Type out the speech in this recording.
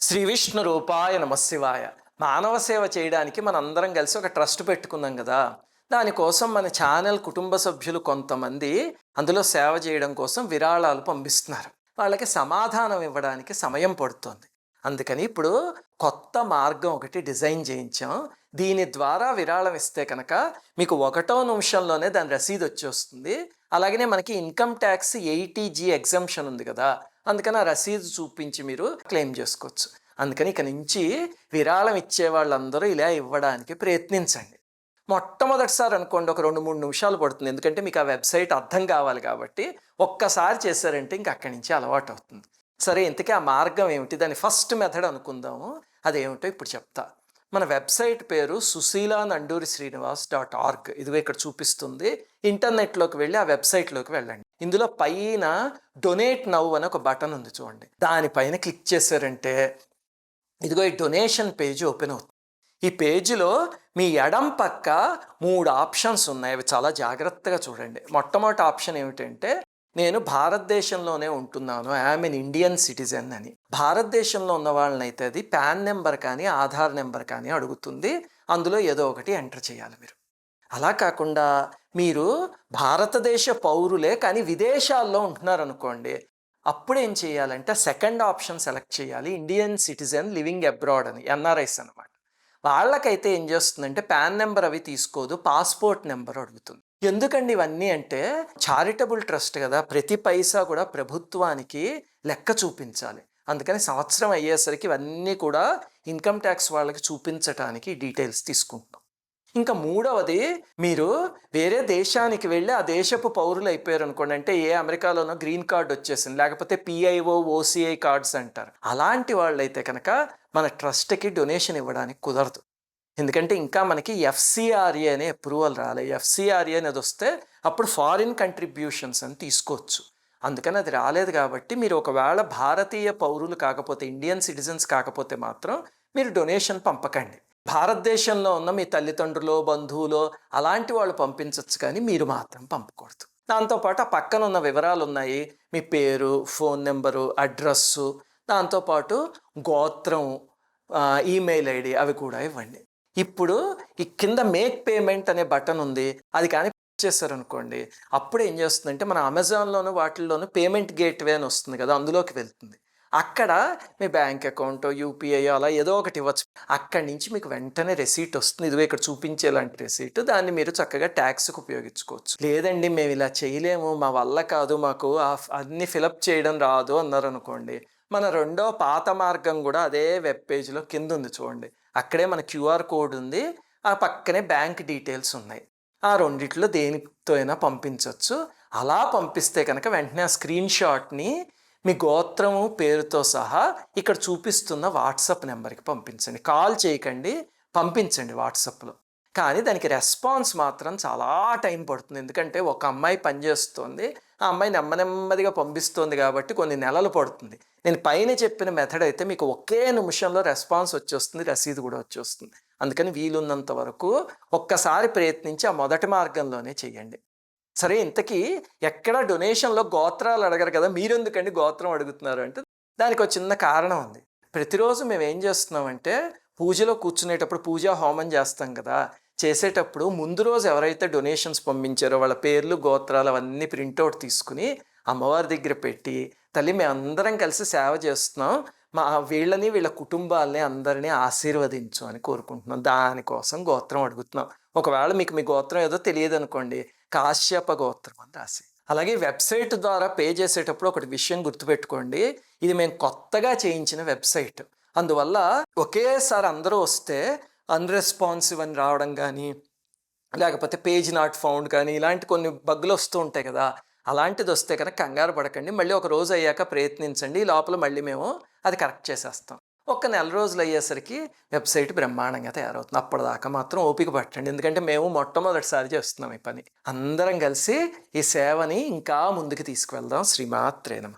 శ్రీ విష్ణు రూపాయ నమశివాయ మానవ సేవ చేయడానికి మనందరం కలిసి ఒక ట్రస్ట్ పెట్టుకున్నాం కదా. దానికోసం మన ఛానల్ కుటుంబ సభ్యులు కొంతమంది అందులో సేవ చేయడం కోసం విరాళాలు పంపిస్తున్నారు. వాళ్ళకి సమాధానం ఇవ్వడానికి సమయం పడుతుంది. అందుకని ఇప్పుడు కొత్త మార్గం ఒకటి డిజైన్ చేయించాం. దీని ద్వారా విరాళం ఇస్తే కనుక మీకు ఒకటో నిమిషంలోనే దాని రసీదు వచ్చేస్తుంది. అలాగనే మనకి income tax eighty G exemption ఉంది కదా అందుకని ఆ రసీదు చూపించి మీరు క్లెయిమ్ చేసుకోవచ్చు. అందుకని ఇక నుంచి విరాళం ఇచ్చే వాళ్ళందరూ ఇలా ఇవ్వడానికి ప్రయత్నించండి. మొట్టమొదటిసారి అనుకోండి ఒక రెండు మూడు నిమిషాలు పడుతుంది. ఎందుకంటే మీకు ఆ వెబ్సైట్ అర్థం కావాలి కాబట్టి ఒక్కసారి చేశారంటే ఇంక అక్కడి నుంచి అలవాటు అవుతుంది సరే ఇంతకీ ఆ మార్గం ఏమిటి? దాని ఫస్ట్ మెథడ్ అనుకుందాము. అదేమిటో ఇప్పుడు చెప్తా. మన వెబ్సైట్ పేరు సుశీలా నండూరి శ్రీనివాస్ డాట్ ఆర్గ్. ఇదిగో ఇక్కడ చూపిస్తుంది. ఇంటర్నెట్లోకి వెళ్ళి ఆ వెబ్సైట్లోకి వెళ్ళండి. ఇందులో పైన డొనేట్ నవ్ అని ఒక బటన్ ఉంది చూడండి. దానిపైన క్లిక్ చేశారంటే ఇదిగో ఈ డొనేషన్ పేజ్ ఓపెన్ అవుతుంది. ఈ పేజీలో మీ ఎడం పక్క మూడు ఆప్షన్స్ ఉన్నాయి. అవి చాలా జాగ్రత్తగా చూడండి. మొట్టమొదటి ఆప్షన్ ఏమిటంటే నేను భారతదేశంలోనే ఉంటున్నాను. ఐఎమ్ ఎన్ ఇండియన్ సిటిజన్ అని. భారతదేశంలో ఉన్న వాళ్ళనైతే అది పాన్ నెంబర్ కానీ ఆధార్ నెంబర్ కానీ అడుగుతుంది. అందులో ఏదో ఒకటి ఎంటర్ చేయాలి మీరు. అలా కాకుండా మీరు భారతదేశ పౌరులే కానీ విదేశాల్లో ఉంటున్నారు అనుకోండి అప్పుడు ఏం చేయాలంటే సెకండ్ ఆప్షన్ సెలెక్ట్ చేయాలి. ఇండియన్ సిటిజన్ లివింగ్ అబ్రాడ్ అని ఎన్ఆర్ఐస్ అనమాట వాళ్ళకైతే ఏం చేస్తుందంటే పాన్ నెంబర్ అవి తీసుకోదు పాస్పోర్ట్ నెంబర్ అడుగుతుంది. ఎందుకండి ఇవన్నీ అంటే చారిటబుల్ ట్రస్ట్ కదా ప్రతి పైసా కూడా ప్రభుత్వానికి లెక్క చూపించాలి. అందుకని సంవత్సరం అయ్యేసరికి ఇవన్నీ కూడా ఇన్కమ్ ట్యాక్స్ వాళ్ళకి చూపించడానికి డీటెయిల్స్ తీసుకుంటాం. ఇంకా మూడవది మీరు వేరే దేశానికి వెళ్ళి ఆ దేశపు పౌరులు అయిపోయారు అనుకోండి అంటే ఏ అమెరికాలోనో గ్రీన్ కార్డ్ వచ్చేసింది లేకపోతే పిఐఓ ఓసిఐ కార్డ్స్ అంటారు. అలాంటి వాళ్ళైతే కనుక మన ట్రస్ట్కి డొనేషన్ ఇవ్వడానికి కుదరదు. ఎందుకంటే ఇంకా మనకి ఎఫ్సిఆర్ఏ అనే అప్రూవల్ రాలేదు ఎఫ్సిఆర్ఏ అనేది వస్తే అప్పుడు ఫారిన్ కంట్రిబ్యూషన్స్ అని తీసుకోవచ్చు. అందుకని అది రాలేదు కాబట్టి మీరు ఒకవేళ భారతీయ పౌరులు కాకపోతే ఇండియన్ సిటిజన్స్ కాకపోతే మాత్రం మీరు డొనేషన్ పంపకండి. భారతదేశంలో ఉన్న మీ తల్లిదండ్రులు బంధువులు అలాంటి వాళ్ళు పంపించవచ్చు కానీ మీరు మాత్రం పంపకూడదు. దాంతోపాటు ఆ పక్కన ఉన్న వివరాలు ఉన్నాయి. మీ పేరు ఫోన్ నెంబరు అడ్రస్సు దాంతోపాటు గోత్రం ఈమెయిల్ ఐడి అవి కూడా ఇవ్వండి. ఇప్పుడు ఈ కింద మేక్ పేమెంట్ అనే బటన్ ఉంది. అది కానీ చేశారనుకోండి అప్పుడు ఏం చేస్తుందంటే మన అమెజాన్లోను వాటిల్లోనూ పేమెంట్ గేట్వే అని వస్తుంది కదా అందులోకి వెళ్తుంది. అక్కడ మీ బ్యాంక్ అకౌంట్ యూపీఐ అలా ఏదో ఒకటి ఇవ్వచ్చు. అక్కడి నుంచి మీకు వెంటనే రెసీట్ వస్తుంది. ఇదిగో ఇక్కడ చూపించేలాంటి రెసీట్ దాన్ని మీరు చక్కగా ట్యాక్స్కి ఉపయోగించుకోవచ్చు. లేదండి మేము ఇలా చేయలేము మా వల్ల కాదు మాకు అన్ని ఫిలప్ చేయడం రాదు అన్నారు అనుకోండి మన రెండో పాత మార్గం కూడా అదే వెబ్ పేజ్లో కింద ఉంది చూడండి. అక్కడే మన క్యూఆర్ కోడ్ ఉంది. ఆ పక్కనే బ్యాంక్ డీటెయిల్స్ ఉన్నాయి. ఆ రెండిట్లో దేనితో అయినా పంపించవచ్చు అలా పంపిస్తే కనుక వెంటనే ఆ స్క్రీన్ షాట్ని మీ గోత్రము పేరుతో సహా ఇక్కడ చూపిస్తున్న వాట్సాప్ నెంబర్కి పంపించండి. కాల్ చేయకండి పంపించండి వాట్సాప్లో. కానీ దానికి రెస్పాన్స్ మాత్రం చాలా టైం పడుతుంది. ఎందుకంటే ఒక అమ్మాయి పనిచేస్తుంది ఆ అమ్మాయి నెమ్మ నెమ్మదిగా పంపిస్తుంది కాబట్టి కొన్ని నెలలు పడుతుంది. నేను పైన చెప్పిన మెథడ్ అయితే మీకు ఒకే నిమిషంలో రెస్పాన్స్ వచ్చేస్తుంది రసీదు కూడా వచ్చేస్తుంది. అందుకని వీలున్నంత వరకు ఒక్కసారి ప్రయత్నించి ఆ మొదటి మార్గంలోనే చేయండి. సరే ఇంతకీ ఎక్కడ డొనేషన్లో గోత్రాలు అడగరు కదా మీరెందుకండి గోత్రం అడుగుతున్నారు అంటే దానికి ఒక చిన్న కారణం ఉంది. ప్రతిరోజు మేము ఏం చేస్తున్నామంటే పూజలో కూర్చునేటప్పుడు పూజా హోమం చేస్తాం కదా చేసేటప్పుడు ముందు రోజు ఎవరైతే డొనేషన్స్ పంపించారో వాళ్ళ పేర్లు గోత్రాలు అవన్నీ ప్రింట్అవుట్ తీసుకుని అమ్మవారి దగ్గర పెట్టి తల్లి మేము అందరం కలిసి సేవ చేస్తున్నాం. మా వీళ్ళని వీళ్ళ కుటుంబాలని అందరినీ ఆశీర్వదించు అని కోరుకుంటున్నాం. దానికోసం గోత్రం అడుగుతున్నాం. ఒకవేళ మీకు మీ గోత్రం ఏదో తెలియదు అనుకోండి కాశ్యప గోత్రం అని రాసి. అలాగే వెబ్సైట్ ద్వారా పే చేసేటప్పుడు ఒకటి విషయం గుర్తుపెట్టుకోండి. ఇది మేము కొత్తగా చేయించిన వెబ్సైట్. అందువల్ల ఒకేసారి అందరూ వస్తే అన్రెస్పాన్సివ్ అని రావడం కానీ లేకపోతే పేజ్ నాట్ ఫౌండ్ కానీ ఇలాంటి కొన్ని బగ్గులు వస్తూ ఉంటాయి కదా. అలాంటిది వస్తే కనుక కంగారు పడకండి. మళ్ళీ ఒక రోజు అయ్యాక ప్రయత్నించండి. ఈ లోపల మళ్ళీ మేము అది కరెక్ట్ చేసేస్తాం. ఒక్క నెల రోజులు అయ్యేసరికి వెబ్సైట్ బ్రహ్మాండంగా తయారవుతుంది. అప్పటిదాకా మాత్రం ఓపిక పట్టండి. ఎందుకంటే మేము మొట్టమొదటిసారి చేస్తున్నాం ఈ పని. అందరం కలిసి ఈ సేవని ఇంకా ముందుకు తీసుకువెళ్దాం. శ్రీమాత్రేనమ